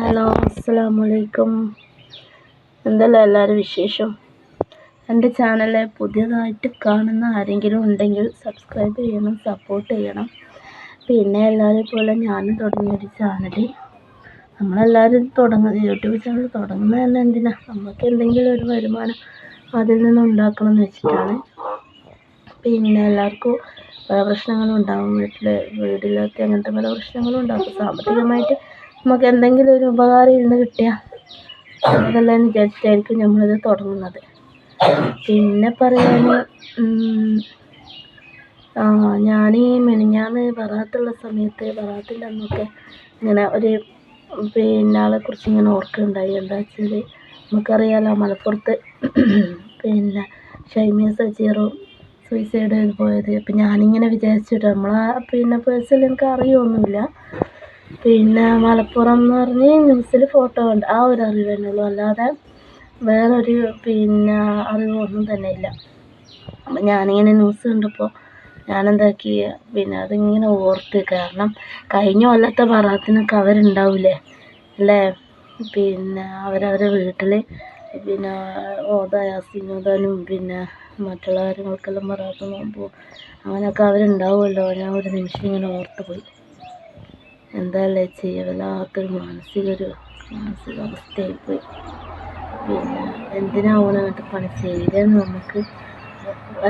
Hello അസ്സലാമലൈക്കും എന്തല്ല എല്ലാവരും വിശേഷം? എന്റെ ചാനലിലെ പുതിയതായിട്ട് കാണുന്ന ആരെങ്കിലും ഉണ്ടെങ്കിൽ സബ്സ്ക്രൈബ് ചെയ്യണം സപ്പോർട്ട് ചെയ്യണം. പിന്നെ എല്ലാവരെയും പോലെ ഞാനും തുടങ്ങിയൊരു ചാനൽ നമ്മളെല്ലാവരും തുടങ്ങുന്നത് യൂട്യൂബ് ചാനൽ തുടങ്ങുന്നത് തന്നെ എന്തിനാണ് നമുക്ക് എന്തെങ്കിലും ഒരു വരുമാനം അതിൽ നിന്ന് ഉണ്ടാക്കണം എന്ന് വെച്ചിട്ടാണ്. പിന്നെ എല്ലാവർക്കും പല പ്രശ്നങ്ങളും ഉണ്ടാകും വീട്ടിൽ വീടില്ലാത്ത അങ്ങനത്തെ പല പ്രശ്നങ്ങളും ഉണ്ടാകും സാമ്പത്തികമായിട്ട് നമുക്ക് എന്തെങ്കിലും ഒരു ഉപകാരം ഇരുന്ന് കിട്ടിയാൽ അതല്ല വിചാരിച്ചിട്ടായിരിക്കും നമ്മളിത് തുടങ്ങുന്നത്. പിന്നെ പറയാൻ ഞാൻ ഈ മിനിഞ്ഞാന്ന് ബറാത്തുള്ള സമയത്ത് ബറാത്തിന്റെ അന്നൊക്കെ ഇങ്ങനെ ഒരു പിന്നെ ആളെക്കുറിച്ച് ഇങ്ങനെ ഓർക്കുണ്ടായി എന്താ വെച്ചാൽ നമുക്കറിയാലോ മലപ്പുറത്ത് പിന്നെ ഷൈമിയ സജീറും സൂയിസൈഡ് ചെയ്ത് പോയത്. അപ്പം ഞാനിങ്ങനെ വിചാരിച്ചിട്ട് നമ്മളെ പിന്നെ പേഴ്സണലി എനിക്ക് അറിയൊന്നുമില്ല പിന്നെ മലപ്പുറം എന്ന് പറഞ്ഞ് ന്യൂസിൽ ഫോട്ടോ ഉണ്ട് ആ ഒരു അറിവ് തന്നെ ഉള്ളൂ. അല്ലാതെ വേറൊരു പിന്നെ അറിവൊന്നും തന്നെ ഇല്ല. അപ്പം ഞാനിങ്ങനെ ന്യൂസ് കണ്ടപ്പോൾ ഞാനെന്താക്കി പിന്നെ അതിങ്ങനെ ഓർത്ത്. കാരണം കഴിഞ്ഞ കൊല്ലത്തെ പറത്തിനൊക്കെ അവരുണ്ടാവില്ലേ അല്ലേ? പിന്നെ അവരവരെ വീട്ടിൽ പിന്നെ ഓത യാസീൻ ഓതാനും പിന്നെ മറ്റുള്ള കാര്യങ്ങൾക്കെല്ലാം പറയാത്ത നോക്കുമ്പോൾ അങ്ങനെയൊക്കെ അവരുണ്ടാവുമല്ലോ. ഞാൻ ഒരു നിമിഷം ഇങ്ങനെ ഓർത്ത് പോയി. എന്താല്ലേ ചെയ്യുക വല്ലാത്തൊരു ഒരു മാനസികാവസ്ഥയായിപ്പോയി. പിന്നെ എന്തിനാ അങ്ങനത്തെ പണി ചെയ്തെന്ന് നമുക്ക്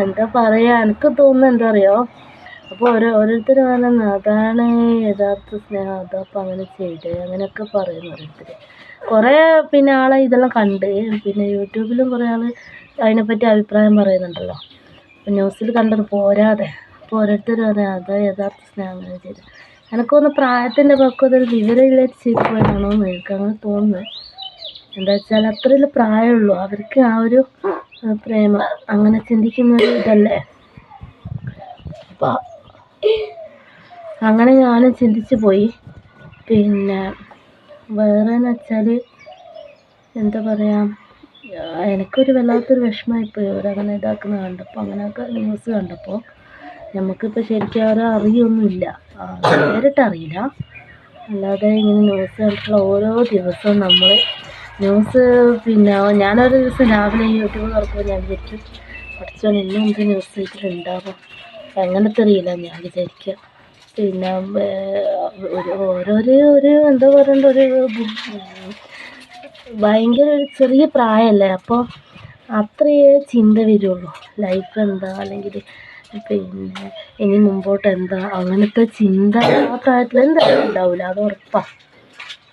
എന്താ പറയുക എനിക്ക് തോന്നുന്നത് എന്താ അറിയോ? അപ്പോൾ ഓരോ ഓരോരുത്തർ പറയുന്നത് അതാണ് യഥാർത്ഥ സ്നേഹം അതപ്പോൾ അങ്ങനെ ചെയ്തേ അങ്ങനെയൊക്കെ പറയും ഓരോരുത്തർ കുറേ പിന്നെ ആളെ ഇതെല്ലാം കണ്ട് പിന്നെ യൂട്യൂബിലും കുറേ ആൾ അതിനെപ്പറ്റി അഭിപ്രായം പറയുന്നുണ്ടല്ലോ. ന്യൂസിൽ കണ്ടത് പോരാതെ അപ്പോൾ ഓരോരുത്തർ പറയാം അതാ യഥാർത്ഥ സ്നേഹം അങ്ങനെ ചെയ്തത് എനിക്ക് തോന്നുന്നു പ്രായത്തിന്റെ പക്വത ഒരു ചെയ്തു പോയതാണോ എന്ന് എനിക്ക് അങ്ങനെ തോന്നുന്നത്. എന്താ വെച്ചാൽ അത്രയല്ലേ പ്രായമുള്ളൂ. അവർക്ക് ആ ഒരു പ്രേമ അങ്ങനെ ചിന്തിക്കുന്ന ഒരു ഇതല്ലേ? അപ്പോൾ അങ്ങനെ ഞാനും ചിന്തിച്ചു പോയി. പിന്നെ വേറെ എന്ന് വെച്ചാൽ എന്താ പറയുക എനിക്കൊരു വല്ലാത്തൊരു വിഷമമായിപ്പോയി. അവരങ്ങനെ ഇതാക്കുന്നത് കണ്ടപ്പോൾ അങ്ങനെയൊക്കെ ന്യൂസ് കണ്ടപ്പോൾ നമുക്കിപ്പോൾ ശരിക്കും അവരെ അറിയൊന്നുമില്ല. നേരിട്ട് അറിയില്ല അല്ലാതെ ഇങ്ങനെ ന്യൂസ് കണ്ടിട്ടുള്ള ഓരോ ദിവസവും നമ്മൾ ന്യൂസ് പിന്നെ ഞാനൊരു ദിവസം രാവിലെ യൂട്യൂബ് തുറക്കുമ്പോൾ ഞാൻ വിചാരിച്ചു പഠിച്ചോൻ ഇന്നും മുമ്പ് ന്യൂസ് ഇതിലുണ്ടാവും എങ്ങനത്തെ അറിയില്ല ഞാൻ വിചാരിക്കുക പിന്നെ ഒരു ഓരോരോ ഒരു എന്താ പറയണ്ട ഒരു ഭയങ്കര ഒരു ചെറിയ പ്രായമല്ലേ അപ്പോൾ അത്രയേ ചിന്ത വരുള്ളൂ. ലൈഫ് എന്താ അല്ലെങ്കിൽ പിന്നെ ഇനി മുമ്പോട്ട് എന്താ? അങ്ങനത്തെ ചിന്ത ആ എന്തായാലും ഉണ്ടാവില്ല അത് ഉറപ്പാണ്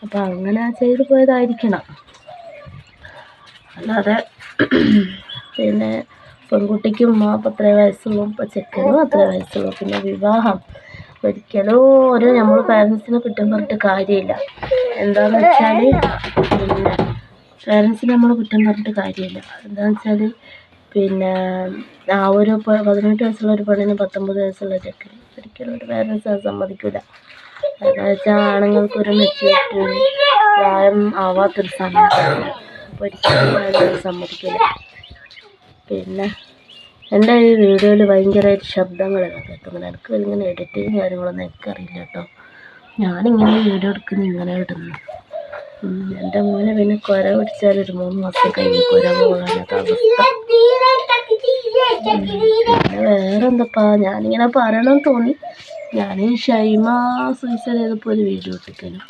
അപ്പോൾ അങ്ങനെ ചെയ്തു പോയതായിരിക്കണം. അല്ലാതെ പിന്നെ പെൺകുട്ടിക്കും അപ്പം അത്രേ വയസ്സുള്ളൂ ഇപ്പം ചെക്കനും അത്ര വയസ്സുള്ളൂ. പിന്നെ വിവാഹം ഒരിക്കലും ഒരു നമ്മൾ പാരൻസിനെ കുറ്റം പറഞ്ഞിട്ട് കാര്യമില്ല. എന്താണെന്ന് വെച്ചാൽ പിന്നെ പാരൻസിനെ നമ്മൾ കുറ്റം പറഞ്ഞിട്ട് കാര്യമില്ല. എന്താണെന്ന് വെച്ചാൽ പിന്നെ ആ ഒരു പതിനെട്ട് വയസ്സുള്ള ഒരു പെണ്ണിന് പത്തൊമ്പത് വയസ്സുള്ള ചെക്കന്. ഒരിക്കലും ഒരു പേരൻസ് അത് സമ്മതിക്കില്ല കാരണം വെച്ചാൽ ആണുങ്ങൾക്കൊരു മെച്യൂരിറ്റി പ്രായം ആവാത്തൊരു സമയത്താണ്. അപ്പോൾ ഒരിക്കലും പാരൻസ് സമ്മതിക്കില്ല പിന്നെ എന്റെ ഈ വീഡിയോയിൽ ഭയങ്കരമായിട്ട് ശബ്ദങ്ങളൊക്കെ കേൾക്കുന്നുണ്ട് എനിക്ക് ഇങ്ങനെ എഡിറ്റിങ് കാര്യങ്ങളൊന്നും എനിക്കറിയില്ല കേട്ടോ. ഞാനിങ്ങനെ വീഡിയോ എടുക്കുന്നത് ഇങ്ങനെ ഇടുന്നു. എന്റെ മോനെ പിന്നെ കുര പിടിച്ചാൽ ഒരു മൂന്ന് മാസം കഴിഞ്ഞ് കുര പോകാനൊക്കെ വേറെ എന്തപ്പാ ഞാനിങ്ങനെ പറയണമെന്ന് തോന്നി. ഞാൻ ഷൈമ സൂയിസൈഡ് ചെയ്തപ്പോൾ ഒരു വീഡിയോ ഇട്ടിരിക്കുന്നു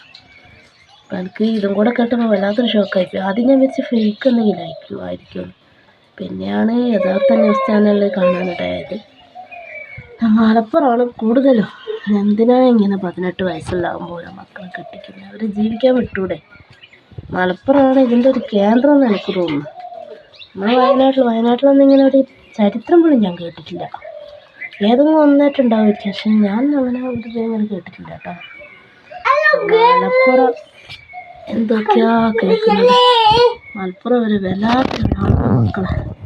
അപ്പം എനിക്ക് ഇതും കൂടെ കേട്ടപ്പോൾ വല്ലാത്തൊരു ഷോക്കായിപ്പോയി ആദ്യം ഞാൻ വെച്ച് ഫേക്ക് എന്തെങ്കിലും ആയിരിക്കും ആയിരിക്കും. പിന്നെയാണ് യഥാർത്ഥ ന്യൂസ് ചാനലിൽ കാണാനിടയായത്. മലപ്പുറമാണ് കൂടുതലും എന്തിനാ ഇങ്ങനെ പതിനെട്ട് വയസ്സുള്ളാകുമ്പോൾ മക്കളെ കെട്ടിക്കുന്നത്? അവർ ജീവിക്കാൻ വിട്ടൂടെ? മലപ്പുറമാണ് ഇതിന്റെ ഒരു കേന്ദ്രം എന്ന് എനിക്ക് തോന്നുന്നു. നമ്മൾ വയനാട്ടിൽ വയനാട്ടിലൊന്നും ഇങ്ങനെ ഒരു ചരിത്രം പോലും ഞാൻ കേട്ടിട്ടില്ല. ഏതെങ്കിലും ഒന്നായിട്ടുണ്ടാവുമായിരിക്കും. പക്ഷെ ഞാൻ അങ്ങനെ ഒരു ഇങ്ങനെ കേട്ടിട്ടില്ല കേട്ടോ. മലപ്പുറം എന്തൊക്കെയാ കേൾക്കുന്നത്? മലപ്പുറം ഒരു വല്ലാത്ത മക്കളെ.